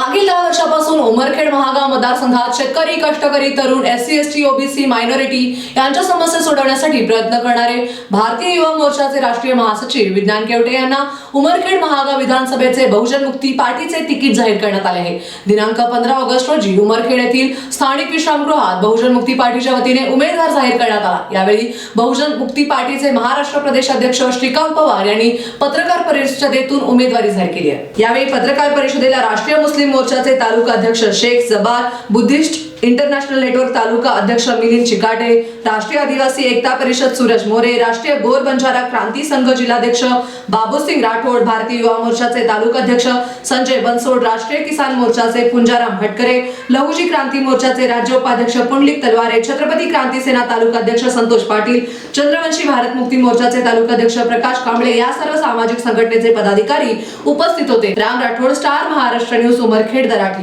मागील दहा वर्षापासून उमरखेड महागाव मतदारसंघात शेतकरी कष्टकरी तरुण S C S T OBC minority यांच्या समस्या सोडवण्यासाठी प्रयत्न करणारे भारतीय युवा मोर्चाचे राष्ट्रीय महासचिव विज्ञान केवटे यांना उमरखेड महागाव विधानसभेचे बहुजन मुक्ती पार्टीचे तिकीट जाहीर करण्यात आले आहे. दिनांक पंधरा ऑगस्ट रोजी उमरखेड येथील स्थानिक विश्रामगृहात बहुजन मुक्ती पार्टीच्या वतीने उमेदवार जाहीर करण्यात आला. यावेळी बहुजन मुक्ती पार्टीचे महाराष्ट्र प्रदेश अध्यक्ष श्रीकांत पवार यांनी पत्रकार परिषदेतून उमेदवारी जाहीर केली आहे. यावेळी पत्रकार परिषदेला राष्ट्रीय मुस्लिम मोर्चाचे तालुका अध्यक्ष शेख जबार बुद्धिस्ट इंटरनॅशनल नेटवर्क तालुका अध्यक्ष मिलिंद चिकाटे राष्ट्रीय आदिवासी एकता परिषद सूरज मोरे राष्ट्रीय गोर बंजारा क्रांती संघ जिल्हाध्यक्ष बाबूसिंग राठोड भारतीय युवा मोर्चाचे तालुका अध्यक्ष संजय बनसोड राष्ट्रीय किसान मोर्चाचे पुंजाराम भटकरे लहुजी क्रांती मोर्चाचे राज्य उपाध्यक्ष पुंडलिक तलवारे छत्रपती क्रांती सेना तालुका अध्यक्ष संतोष पाटील चंद्रवंशी भारत मुक्ती मोर्चाचे तालुका अध्यक्ष प्रकाश कांबळे या सर्व सामाजिक संघटनेचे पदाधिकारी उपस्थित होते. Ram Rathod star Maharashtra news Umar Umarkhed दराठी